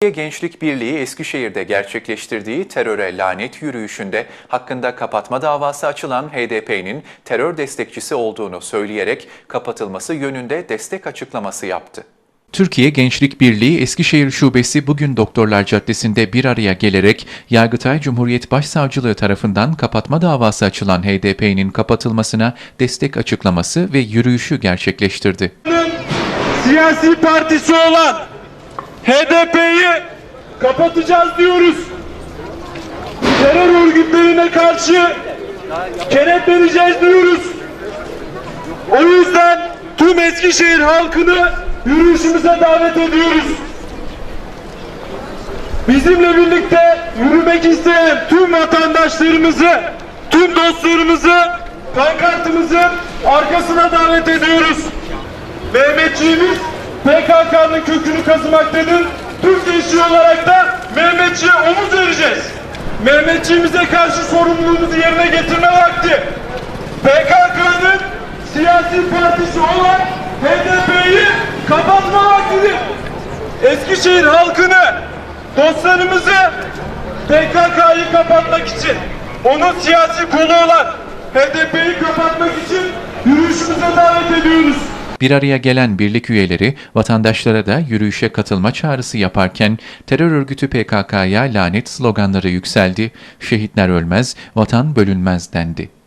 Türkiye Gençlik Birliği Eskişehir'de gerçekleştirdiği teröre lanet yürüyüşünde hakkında kapatma davası açılan HDP'nin terör destekçisi olduğunu söyleyerek kapatılması yönünde destek açıklaması yaptı. Türkiye Gençlik Birliği Eskişehir Şubesi bugün Doktorlar Caddesi'nde bir araya gelerek Yargıtay Cumhuriyet Başsavcılığı tarafından kapatma davası açılan HDP'nin kapatılmasına destek açıklaması ve yürüyüşü gerçekleştirdi. siyasi partisi olan HDP'yi kapatacağız diyoruz. Terör örgütlerine karşı kenetleneceğiz diyoruz. O yüzden tüm Eskişehir halkını yürüyüşümüze davet ediyoruz. Bizimle birlikte yürümek isteyen tüm vatandaşlarımızı, tüm dostlarımızı pankartımızın arkasına davet ediyoruz. Mehmetçiğimiz PKK'nın kökünü kazımaktadır. Türk gençliği olarak da Mehmetçiğe omuz vereceğiz. Mehmetçiğimize karşı sorumluluğumuzu yerine getirme vakti. PKK'nın siyasi partisi olan HDP'yi kapatma vaktidir. Eskişehir halkını, dostlarımızı PKK'yı kapatmak için, onun siyasi kolu olan HDP'yi kapatmak için yürüyüşümüze davet ediyoruz. Bir araya gelen birlik üyeleri vatandaşlara da yürüyüşe katılma çağrısı yaparken terör örgütü PKK'ya lanet sloganları yükseldi. Şehitler ölmez, vatan bölünmez dendi.